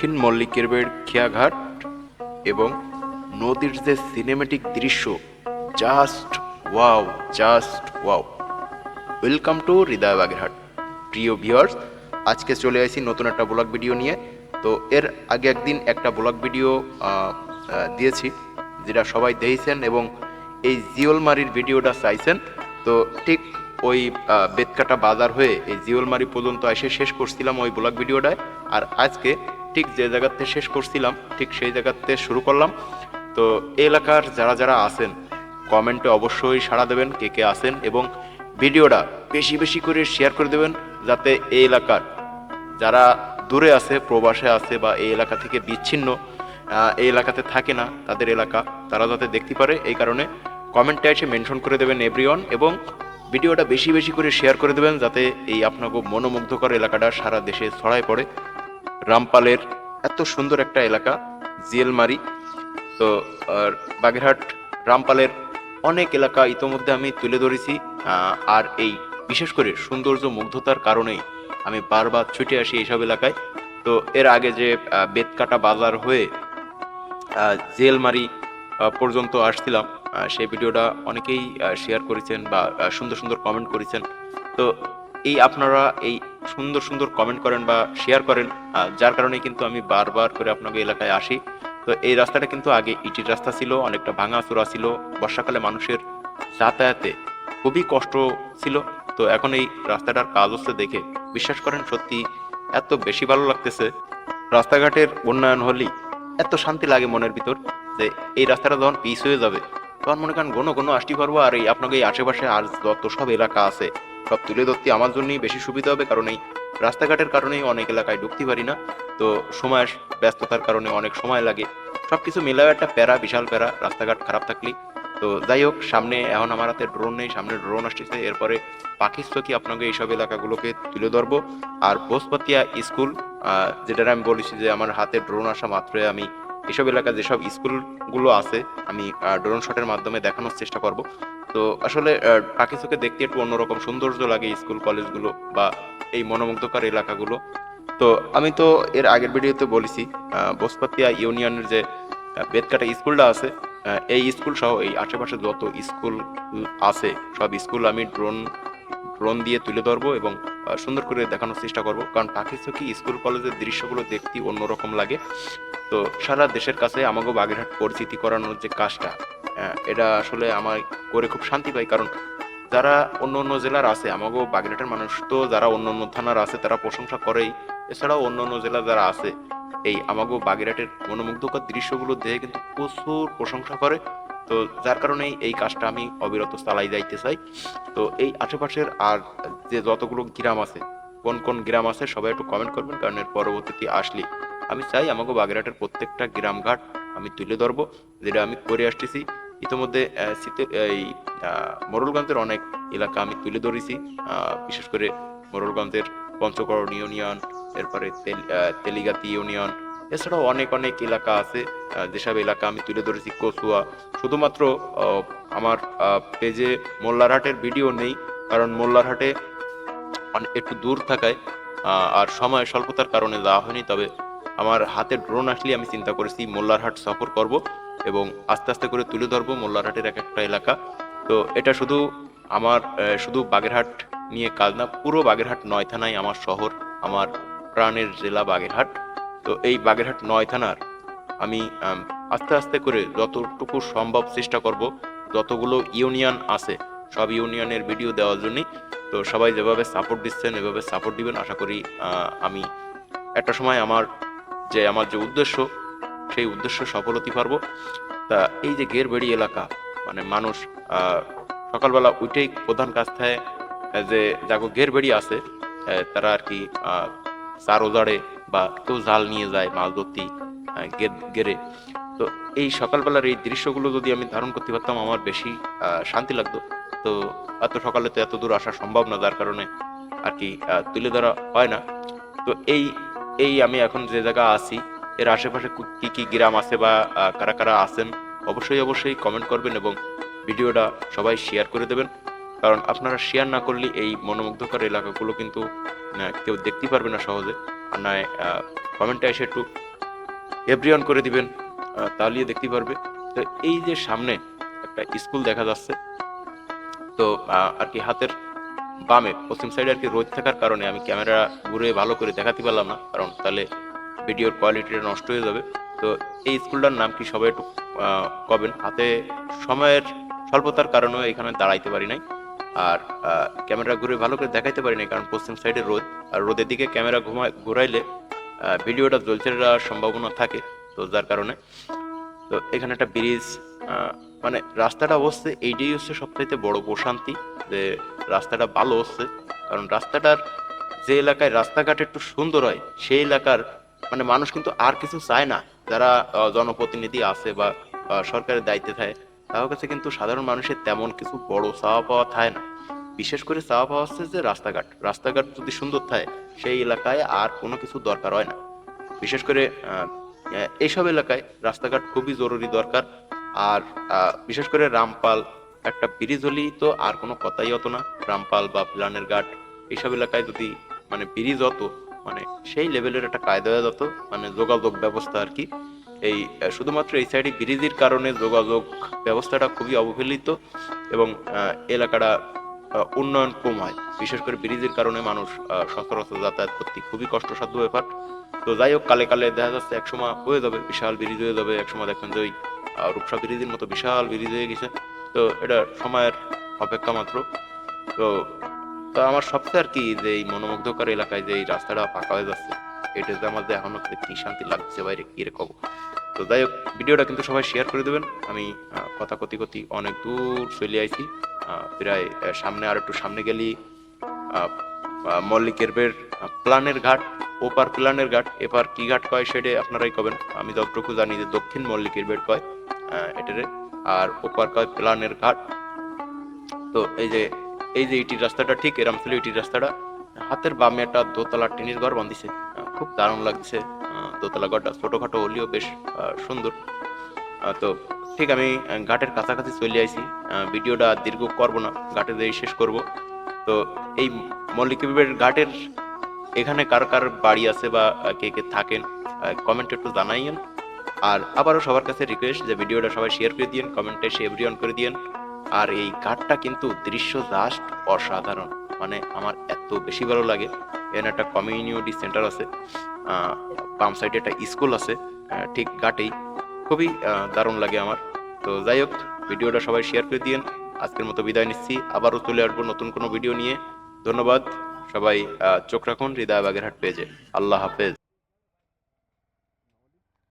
দক্ষিণ মল্লিকের বেড় খেয়াঘাট এবং নদীর যে সিনেমেটিক দৃশ্য just wow just wow welcome to হৃদয় বাগেরহাট। প্রিয় ভিউয়ার্স আজকে চলে আসি নতুন একটা ব্লগ ভিডিও নিয়ে। তো এর আগে একদিন একটা ব্লগ ভিডিও দিয়েছি, যেটা সবাই দেখেছেন এবং এই জিওলমারির ভিডিওটা চাইছেন। তো ঠিক ওই বেতকাটা বাজার হয়ে এই জিওলমারি পর্যন্ত এসে শেষ করছিলাম ওই ব্লগ ভিডিওটায় আর আজকে ঠিক যে জায়গাতে শেষ করছিলাম, ঠিক সেই জায়গাতে শুরু করলাম। তো এলাকার যারা যারা আছেন, কমেন্টে অবশ্যই সাড়া দেবেন কে কে আছেন এবং ভিডিওটা বেশি বেশি করে শেয়ার করে দেবেন যাতে এই এলাকার যারা দূরে আছে, প্রবাসে আছে বা এই এলাকা থেকে বিচ্ছিন্ন এই এলাকাতে থাকে না তাদের এলাকা, তারা যাতে দেখতে পারে, এই কারণে কমেন্টে এসে মেনশন করে দেবেন এভরিওয়ান এবং ভিডিওটা বেশি বেশি করে শেয়ার করে দেবেন যাতে এই আপনাকে মনোমুগ্ধকর এলাকাটা সারা দেশে ছড়ায় পড়ে। রামপালের এত সুন্দর একটা এলাকা, জিয়েলমারি। তো, আর বাগেরহাট রামপালের অনেক এলাকা ইতোমধ্যে আমি তুলে ধরেছি আর এই বিশেষ করে সৌন্দর্য মুগ্ধতার কারণেই আমি বারবার ছুটে আসি এইসব এলাকায়। তো, এর আগে যে বেতকাটা বাজার হয়ে জেলমারি পর্যন্ত আসছিলাম সেই ভিডিওটা অনেকেই শেয়ার করেছেন বা সুন্দর সুন্দর কমেন্ট করেছেন। তো, এই আপনারা এই সুন্দর সুন্দর কমেন্ট করেন বা শেয়ার করেন যার কারণে কিন্তু আমি বারবার করে আপনাকে এলাকায় আসি। তো এই রাস্তাটা কিন্তু আগে ইটির রাস্তা ছিল, অনেকটা ভাঙা চূড়া ছিল। বর্ষাকালে মানুষের যাতায়াতে খুবই কষ্ট ছিল। তো এখন এই রাস্তাটার কাজ হচ্ছে দেখে বিশ্বাস করেন সত্যি এত বেশি ভালো লাগতেছে। রাস্তাঘাটের উন্নয়ন হলেই এত শান্তি লাগে মনের ভিতর যে এই রাস্তাটা যখন পিস হয়ে যাবে, তখন মনে করেন ঘন ঘন আসতে পারব আর এই আপনাকে এই আশেপাশে আর যত সব এলাকা আছে সব তুলে ধরতে আমার জন্যই বেশি সুবিধা হবে, কারণ এই রাস্তাঘাটের কারণেই অনেক এলাকায় ঢুকতে পারি না। তো সময়ের ব্যস্ততার কারণে অনেক সময় লাগে। সব কিছু মিলাও একটা প্যারা, বিশাল প্যারা, রাস্তাঘাট খারাপ থাকলে তো যাই হোক, সামনে, এখন আমার হাতে ড্রোন নেই, সামনে ড্রোন আসতেছে। এরপরে চকি আপনাকে এইসব এলাকাগুলোকে তুলে ধরবো। আর বোসপাতিয়া স্কুল যেটা আমি বলেছি যে আমার হাতে ড্রোন আসা মাত্রই আমি এসব এলাকা যেসব স্কুলগুলো আছে, আমি ড্রোন শটের মাধ্যমে দেখানোর চেষ্টা করব। তো আসলে চোখে দেখতে একটু অন্যরকম সৌন্দর্য লাগে স্কুল, কলেজগুলো বা এই মনোমুগ্ধকর এলাকাগুলো। তো আমি তো এর আগের ভিডিওতে বলেছি বসপাতিয়া ইউনিয়নের যে বেতকাটা স্কুলটা আছে এই স্কুল সহ এই আশেপাশে যত স্কুল আছে, সব স্কুল আমি ড্রোন ড্রোন দিয়ে তুলে ধরবো এবং সুন্দর করে দেখানোর চেষ্টা করব। কারণ পাখি চোখে স্কুল, কলেজের দৃশ্যগুলো দেখতে অন্যরকম লাগে। তো সারা দেশের কাছে আমাকে বাগেরহাট পরিচিতি করানোর যে কাজটা এটা আসলে আমার করে খুব শান্তি পাই কারণ যারা অন্য অন্য জেলার আছে, আমাকেও বাগেরহাটের মানুষ তো যারা অন্য অন্য থানার আছে, তারা প্রশংসা করেই। এছাড়াও অন্য অন্য জেলা যারা আছে, এই আমাকেও বাগেরহাটের মনোমুগ্ধকর দৃশ্যগুলো দেখে কিন্তু প্রচুর প্রশংসা করে। তো যার কারণেই এই কাজটা আমি অবিরত চালাই যাইতে চাই। তো এই আশেপাশের আর যে যতগুলো গ্রাম আছে, কোন কোন গ্রাম আছে, সবাই একটু কমেন্ট করবেন, কারণ এর পরবর্তীতে আসলে আমি চাই আমাকে বাগেরহাটের প্রত্যেকটা গ্রামঘাট আমি তুলে ধরবো, যেটা আমি করে আসতেছি। ইতিমধ্যে এই আহ, মোড়লগঞ্জের অনেক এলাকা আমি তুলে ধরেছি। বিশেষ করে মোড়লগঞ্জের পঞ্চকরণ ইউনিয়ন এরপরে তেলিগাতি ইউনিয়ন এছাড়াও অনেক অনেক এলাকা আছে। যেসব এলাকা আমি তুলে ধরেছি কচুয়া শুধুমাত্র আমার পেজে মোল্লারহাটের ভিডিও নেই কারণ মোল্লারহাটে একটু দূর থাকায় আর সময় স্বল্পতার কারণে যাওয়া হয়নি। তবে আমার হাতে ড্রোন আসলে আমি চিন্তা করেছি মোল্লারহাট সফর করব। এবং আস্তে আস্তে করে তুলে ধরবো মোল্লারহাটের এক একটা এলাকা। তো এটা শুধু আমার শুধু বাগেরহাট নিয়ে কাজ না, পুরো বাগেরহাট নয় থানায় আমার শহর, আমার প্রাণের জেলা বাগেরহাট। তো এই বাগেরহাট নয় থানার আমি আস্তে আস্তে করে যতটুকু সম্ভব চেষ্টা করব, যতগুলো ইউনিয়ন আছে, সব ইউনিয়নের ভিডিও দেওয়ার জন্যই। তো সবাই যেভাবে সাপোর্ট দিচ্ছেন, এভাবে সাপোর্ট দিবেন, আশা করি আমি একটা সময় আমার যে আমার যে উদ্দেশ্য সেই উদ্দেশ্য সফল হতে পারব। তা এই যে গেরবেড়ি এলাকা মানে মানুষ সকালবেলা উঠেই প্রধান কাজ থাকে, যে যাগো গেরবেড়ি আছে তারা আর কি চার ওজাড়ে বা কেউ জাল নিয়ে যায়, মাছ ধরতে গেরে তো এই সকালবেলার এই দৃশ্যগুলো যদি আমি ধারণ করতে পারতাম, আমার বেশি শান্তি লাগতো। তো এত সকালে তো এত দূর আসা সম্ভব না, যার কারণে আর কি তুলে ধরা হয় না। তো এই এই আমি এখন যে জায়গা আছি এর আশেপাশে কু- কি গ্রাম আছে বা কারা কারা আছেন, অবশ্যই অবশ্যই কমেন্ট করবেন এবং ভিডিওটা সবাই শেয়ার করে দেবেন। কারণ আপনারা শেয়ার না করলে এই মনোমুগ্ধকর এলাকাগুলো কিন্তু কেউ দেখতে পারবে না সহজে। আর নয় কমেন্টে এসে একটু এভরিওয়ান করে দিবেন তাহলে দেখতে পারবে। তো এই যে সামনে একটা স্কুল দেখা যাচ্ছে, তো আর কি হাতের বামে, পশ্চিম সাইডে আর কি রোদ থাকার কারণে আমি ক্যামেরা ঘুরে ভালো করে দেখাতে পারলাম না। কারণ তাহলে ভিডিওর কোয়ালিটিটা নষ্ট হয়ে যাবে। তো এই স্কুলটার নাম কি সবাই একটু কবেন? হাতে সময়ের স্বল্পতার কারণেও এখানে দাঁড়াইতে পারি নাই। আর ক্যামেরা ঘুরে ভালো করে দেখাইতে পারি নাই, কারণ পশ্চিম সাইডে রোদ। আর রোদের দিকে ক্যামেরা ঘুমায় ঘুরাইলে ভিডিওটা জ্বলছে যাওয়ার সম্ভাবনা থাকে, তো যার কারণে। তো এখানে একটা ব্রিজ মানে রাস্তাটা অবশ্যই এইটাই হচ্ছে সবচাইতে বড় প্রশান্তি, যে রাস্তাটা ভালো হচ্ছে। কারণ রাস্তাটার যে এলাকায় রাস্তাঘাট একটু সুন্দর হয়, সেই এলাকার মানে মানুষ কিন্তু আর কিছু চায় না। যারা জনপ্রতিনিধি আছে বা সরকারের দায়িত্বে থাকে, তাদের কাছে কিন্তু সাধারণ মানুষের তেমন কিছু বড় চাওয়া পাওয়া থাকে না। বিশেষ করে চাওয়া পাওয়া হচ্ছে যে রাস্তাঘাট। রাস্তাঘাট যদি সুন্দর থাকে, সেই এলাকায় আর কোনো কিছু দরকার হয় না। বিশেষ করে এইসব এলাকায় রাস্তাঘাট খুবই জরুরি দরকার। আর বিশেষ করে রামপাল, একটা ব্রিজ হলেই তো আর কোনো কথাই হতো না। রামপাল বা প্লানের ঘাট, এইসব এলাকায় যদি মানে ব্রিজ হতো মানে সেই লেভেলের একটা কায়দা যেত মানে যোগাযোগ ব্যবস্থা আর কি। এই শুধুমাত্র এই সাইডে ব্রিজের কারণে যোগাযোগ ব্যবস্থাটা খুবই অবহেলিত এবং এলাকাটা উন্নয়ন কম হয়। বিশেষ করে ব্রিজের কারণে মানুষ সচরাচর যাতায়াত করতে খুবই কষ্টসাধ্য ব্যাপার। তো যাই হোক, কালে কালে দেখা যাচ্ছে একসময় হয়ে যাবে, বিশাল ব্রিজ হয়ে যাবে। একসময় দেখবেন যে ওই রূপসা ব্রিজের মতো বিশাল ব্রিজ হয়ে গেছে। তো এটা সময়ের অপেক্ষা মাত্র। তো তো আমার সবচেয়ে আর কি যে এই মনোমুগ্ধকর এলাকায় যে এই রাস্তাটা ফাঁকা হয়ে যাচ্ছে, এটা যে আমার যে এখন কি শান্তি লাগছে বাইরে, কি রে কব? তো যাই হোক, ভিডিওটা কিন্তু সবাই শেয়ার করে দেবেন। আমি কথা কতি কতি অনেক দূর চলে আইছি। প্রায় সামনে আর একটু সামনে গেলি। মল্লিকের বের প্লানের ঘাট, ওপার প্লানের ঘাট, এপার কি ঘাট কয় সেটা আপনারাই কবেন। আমি যতটুকু জানি যে দক্ষিণ মল্লিকের বের কয় এটারে। আর ওপার কয় প্লানের ঘাট। তো এই যে এই যে ইটির রাস্তাটা, ঠিক এরম ছিল ইটির রাস্তাটা। হাতের বামে একটা দোতলা টিনের ঘর বাঁধিছে। খুব দারুণ লাগছে। দোতলা ঘরটা ছোটোখাটো হলেও বেশ সুন্দর। তো ঠিক আমি ঘাটের কাছাকাছি চলে আইছি। ভিডিওটা দীর্ঘ করব না, ঘাটে যেই শেষ করব। তো এই মল্লিকবিবের ঘাটের এখানে কার কার বাড়ি আছে বা কে কে থাকেন কমেন্ট একটু জানাইয়েন। আর আবারও সবার কাছে রিকোয়েস্ট যে ভিডিওটা সবাই শেয়ার করে দিন কমেন্টে সে এভরিওয়ান করে দিন আর এই ঘাটটা কিন্তু দৃশ্য জাস্ট অসাধারণ। মানে আমার এত বেশি ভালো লাগে। এখানে একটা কমিউনিটি সেন্টার আছে বাম সাইডে একটা স্কুল আছে ঠিক ঘাটেই খুবই দারুণ লাগে আমার। তো যাই হোক, ভিডিওটা সবাই শেয়ার করে দিন আজকের মতো বিদায় নিচ্ছি। আবারও চলে আসব নতুন কোনো ভিডিও নিয়ে। ধন্যবাদ। সবাই চোখ রাখুন, হৃদয় বাগেরহাট পেজে আল্লাহ হাফেজ।